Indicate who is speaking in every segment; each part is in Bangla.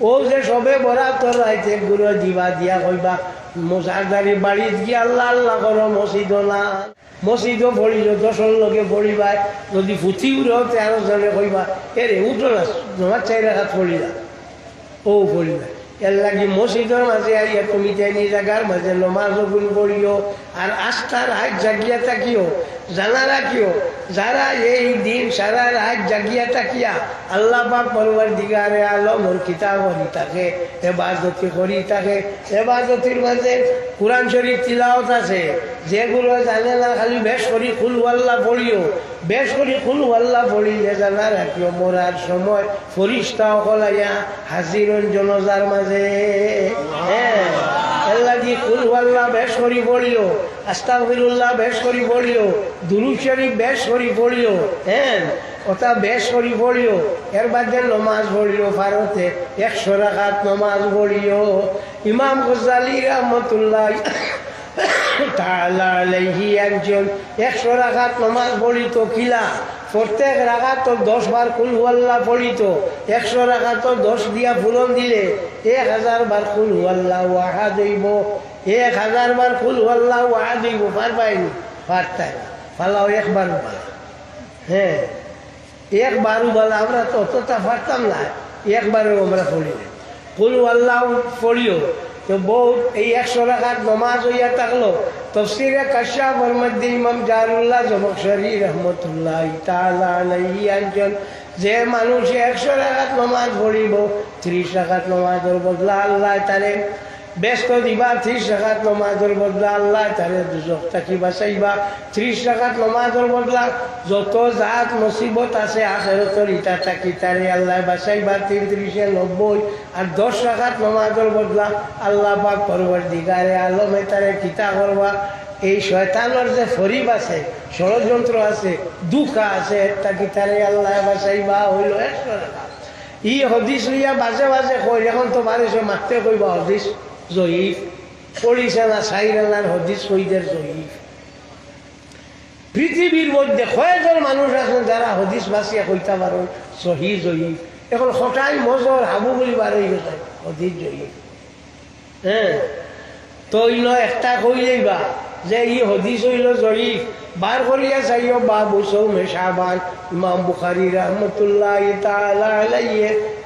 Speaker 1: ও যে সবে বরাতর রাইতে গুরু দিবা দিয়া কইবা, মোজারদারি বাড়িত গিয়ে আল্লাহ আল্লাহ করো মসজিদ না। মসজিদও পড়িল দশর লগে পড়িবাই যদি ফুটি উঠো তেরো জনে কইবা, এরে উঠো না, তোমার চাই রাখাত পড়িলা। ও পড়িবা এর লাগি মসজিদের মাঝে আইয়া তুমি তেনি জায়গার মাঝে নমাজ গুণ পড়িও, আর আস্থার হাত জাগিয়া থাকিও জানা রাখিও, যারা এই দিন সারা রাত জাগিয়া থাকিয়া আল্লাহ পাক পরবার দিগারে আলমর কিতাব হরি থাকে এবাদতি করি থাকে এবাদতির মাঝে কোরআন শরীফ তিলাওত আছে, যেগুলো জানে না, খালি বেশ করি খুলওয়াল্লা পড়িও। বেশ করি খুলওয়াল্লা পড়িলে জানা রাখিও, মরার সময় ফরিস্তা অকলাইয়া হাজির জনজার মাঝে হ্যাঁ এর লাগি খুলওয়াল্লা বেশ করি পড়িও আস্তাগফিরুল্লাহ বেশ করি পড়িও দুরুদ শরীফ বেশ করি পড়িও হ্যাঁ ওটা বেশ করি পড়িও এর বাদে নমাজ পড়িও ভারতে একশো রাখাত নমাজ পড়িও ইমাম গজালি রহমতুল্লাহ আলাইহি একজন একশো রাখাত নমাজ পড়িত কিলা প্রত্যেক রাখাত দশ বার কুল হুয়াল্লাহ পড়িত। একশো রাখাত দশ দিয়া পূরণ দিলে এক হাজার বার কুল হুয়াল্লাহ ওয়াহা দইব এক হাজার বার কুল হুয়াল্লাহ ওয়াহা দইব পারবাইনি পারতাই পালাও একবার হ্যাঁ একবারও বলা আমরা তো অতটা পারতাম না, একবারও আমরা পড়ি না কুল আল্লাহ পড়িও তো বহুত এই একশো রাখার নমাজ হইয়া থাকল। তফসিরে কাশ্যাপর মধ্যে ইমাম জারুল্লাহ জমকশরী রহমতুল্লাহ একজন যে মানুষ একশো রাখাত নমাজ পড়িব, ত্রিশ রাখাত নমাজের বদলা আল্লাহ তারে দিবা, ত্রিশ রাখাত নমাজের বদলা, আল্লাহ তারে দুজক থাকি বাঁচাইবা ত্রিশ রাখাত নমাজের বদলা, যত জাত মুসিবত আছে আখেরতর ইটা থাকি তারে আল্লাহ বাঁচাইবা তিন ত্রিশে নব্বই আর দশ রাখাত নমাজের বদলা, আল্লাহ পাক করবার দিগারে আলমে তারে কিতা করবা। এই শয়তানোর যে ফরিব আছে, ষড়যন্ত্র আছে, দুঃখা আছে তাকে তারে আল্লাহ বাঁচাইবা, হইল রাখাত। ই হদিস লইয়া বাজে বাজে কই এখন তো বাড়িছে মারতে কইবা হদিস। জয়ীফ পড়িছে সাইরালার হদিস কইদের জয়ীফ। পৃথিবীর মধ্যে কয়েকজন মানুষ আছেন যারা হদিস বাসিয়া কইতে পারো সহি জয়ীফ। এখন হঠাৎ মজর হাবু বলি বার হয়ে গেছে, হদিস জয়ীফ। হ্যাঁ? তো ইন একটা কইলেই বা যে ই হদিস হইল জয়ীফ বার করিয়া চাইও বাবু সৌমে শাহবান ইমাম বুখারি রহমতুল্লাহ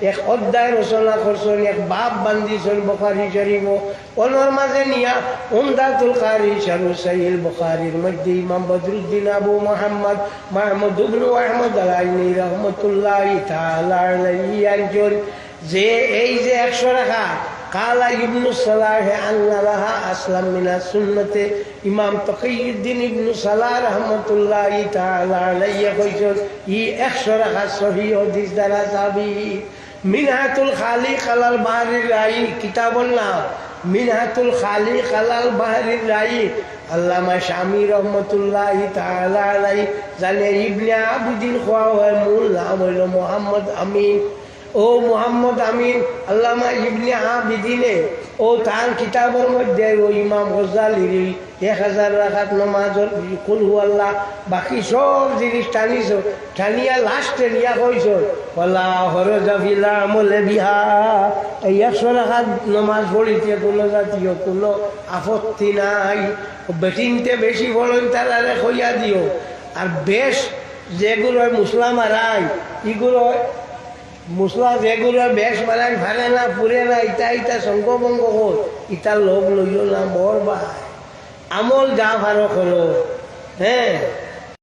Speaker 1: এক অধ্যায় রচনা করছেন এক বাপ বান্দিছেন বুখারি শরীফ ওনার মাঝে নিয়া উমদাতুল কারি শারু সাইল বুখারির মধ্যে ইমাম বদরুদ্দিন আবু মোহাম্মদ, মাহমুদ ইবনু আহমদ আলাইনি রহমতুল্লাহ একজন যে এই যে একশো রাখা قال ابن صلاح أن لها أسلم من السنة إمام تقي الدين ابن صلاح رحمة الله تعالى عليه قيسون ي أخشر صحيح حديث درا صحابي منهة الخالق على البحر الرأي كتاب الله منهة الخالق على البحر الرأي আল্লামা স্বামী রহমতুল্লাহ তাআলা আলাই জানে ইবনে আবুদ্দিন খোয়া হয় মূল নাম হইল মোহাম্মদ আমিন ও মোহাম্মদ আমিন, আল্লামা ইবনে আবিদিনে, ও তার কিতাবের মধ্যে ও ইমাম গজালির এক হাজার রাখাত নমাজর কুলহু আল্লাহ, বাকি সব জিনিস টানিছ, টানিয়া লাস্টে নিয়া কইছ কলা হরজাভিলা আমলে বিহা এই একশো রাখাত নমাজ পড়িতে কোনো জাতীয় কোনো আপত্তি নাই, বেটিনতে বেশি বলেন তারা কইয়া দিও, আর বেশ যেগুলো মুসলাম আরাই এগুলো মুসলা যেগুলো বেশ বানাই ভালে না পুরে না, ইটা ইটা শঙ্কভঙ্গ হল, ইটা লোভ লইও না বর বা আমল যা ভালো হলো হ্যাঁ